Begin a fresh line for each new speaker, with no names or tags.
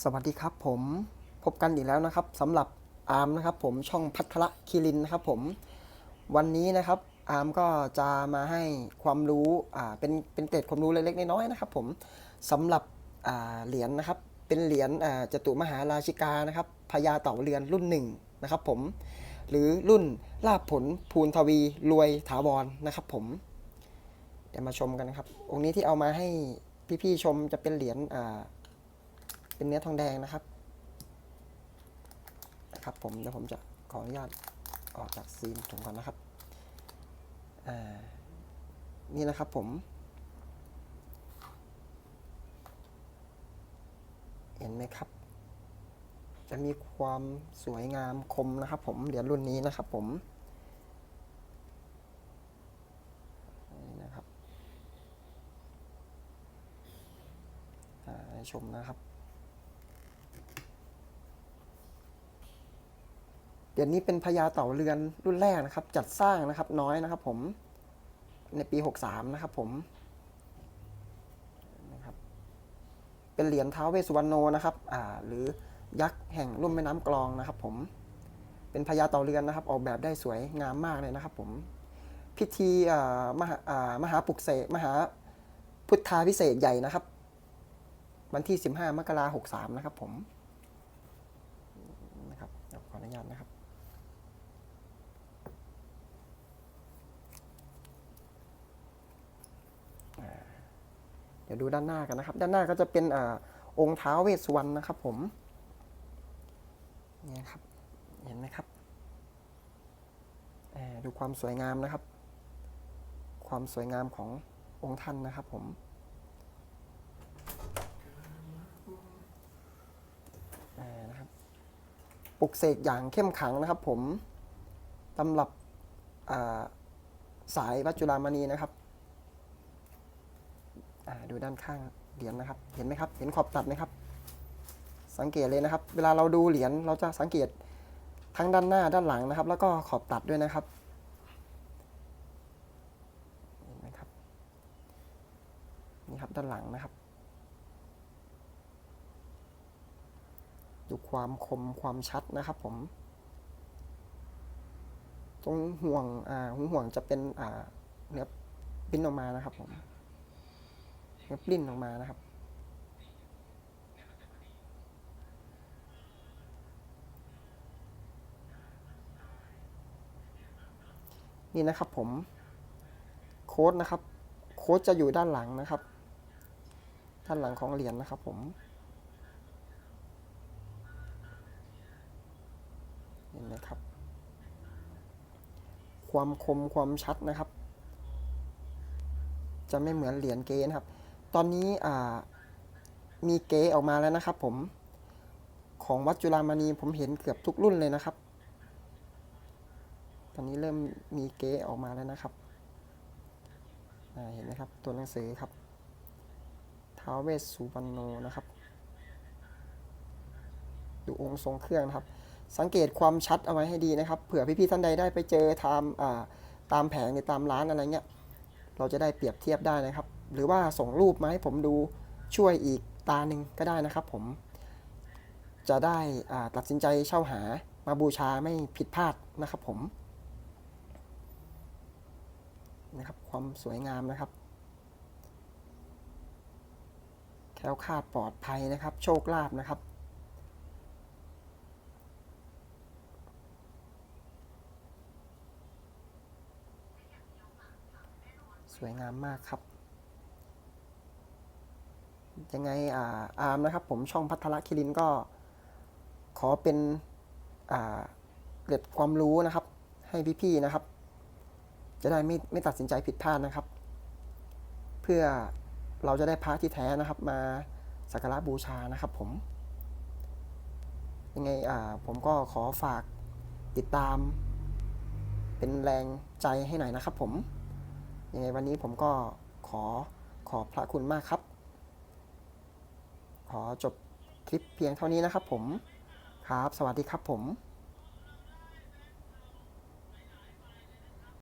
สวัสดีครับผมพบกันอีกแล้วนะครับสำหรับอาร์มนะครับผมช่องพัทละคิรินนะครับผมวันนี้นะครับอาร์มก็จะมาให้ความรู้อ่าเป็นเป็นเกร็ดความรู้เล็กๆน้อยๆนะครับผมสำหรับอ่าเหรียญนะครับเป็นเหรียญอ่าจตุมหาราชิกานะครับพญาเต่าเรือนรุ่นหนึ่งนะครับผมหรือรุ่นลาภผลภูนทวีรวยถาวรนะครับผมเดี๋ยวมาชมกันนะครับองค์นี้ที่เอามาให้พี่ๆชมจะเป็นเหรียญอ่า เป็นเนื้อทองแดงนะครับนะครับผมเดี๋ยวผมจะขออนุญาตออกจากซีนถุงก่อนนะครับนี่นะครับผม เห็นไหมครับ จะมีความสวยงามคมนะครับผมเหรียญรุ่นนี้นะครับผมนี่นะครับชมนะครับ เดี๋ยวนี้เป็นพญาเต่าเรือนรุ่นแรกนะครับ จัดสร้างนะครับน้อยนะครับ ผมในปี 63 นะครับ ผมนะครับเป็นเหรียญท้าวเวสสุวรรณโนนะครับอ่าหรือยักษ์แห่งลุ่มแม่น้ำกลองนะครับ ผมเป็นพญาเต่าเรือนนะครับ ออกแบบได้สวยงามมากเลยนะครับ ผมพิธีมหามหาปุกเสกมหาพุทธาพิเศษใหญ่นะครับ วันที่ 15 มกราคม63 นะครับผมนะครับขออนุญาตนะครับ ดี๋ยวดูด้านหน้ากันนะครับ ด้านหน้าก็จะเป็นอองค์ท้าวเวสสุวรรณนะครับผมนี่ครับเห็นไหมครับดูความสวยงามนะครับ ความสวยงามขององค์ท่านนะครับผมนะครับปลุกเสกอย่างเข้มขังนะครับ ผมตำรับสายวัจจุรามณีนะครับ ดูด้านข้างเหรียญนะครับ เห็นไหมครับ เห็นขอบตัดไหมครับ สังเกตเลยนะครับ เวลาเราดูเหรียญเราจะสังเกตทั้งด้านหน้าด้านหลังนะครับ แล้วก็ขอบตัดด้วยนะครับเห็นไหมครับนี่ครับด้านหลังนะครับ ดูความคมความชัดนะครับผม ตรงห่วงอ่าหูห่วงจะเป็นอ่าเนื้อปิ้นออกมานะครับผม เนื้อปลิ้นออกมานะครับ นี่นะครับผม โค้ดนะครับ โค้ดจะอยู่ด้านหลังนะครับ ด้านหลังของเหรียญนะครับผมเห็นไหมครับ ความคมความชัดนะครับ จะไม่เหมือนเหรียญเกนะครับ ตอนนี้มีเกออกมาแล้วนะครับผม ของวัดจุฬามณีผมเห็นเกือบทุกรุ่นเลยนะครับ ตอนนี้เริ่มมีเกออกมาแล้วนะครับเห็นไหมครับ ตัวหนังสือครับท้าวเวสสุวรรณโนนะครับ ดูองค์ทรงเครื่องนะครับ สังเกตความชัดเอาไว้ให้ดีนะครับ เผื่อพี่ๆท่านใดได้ไปเจอตามตามแผงหรือตามร้านอะไรเงี้ย เราจะได้เปรียบเทียบได้นะครับ หรือว่าส่งรูปมาให้ผมดูช่วยอีกตาหนึ่งก็ได้นะครับผม จะได้อ่าตัดสินใจเช่าหามาบูชาไม่ผิดพลาดนะครับผมนะครับความสวยงามนะครับ แคล้วคลาดปลอดภัยนะครับ โชคลาภนะครับสวยงามมากครับ ยังไงอาอาร์มนะครับ ผมช่องพัทรคิรินก็ขอเป็นเกร็ดความรู้นะครับ ให้พี่ๆนะครับ จะได้ไม่ไม่ตัดสินใจผิดพลาดนะครับ เพื่อเราจะได้พระที่แท้นะครับ มาสักการะบูชานะครับ ผม ยังไงอ่าผมก็ขอฝากติดตาม เป็นแรงใจให้หน่อยนะครับ ผมยังไงวันนี้ผมก็ขอขอบพระคุณมากครับ ขอจบคลิปเพียงเท่านี้นะครับผม ครับ สวัสดีครับผม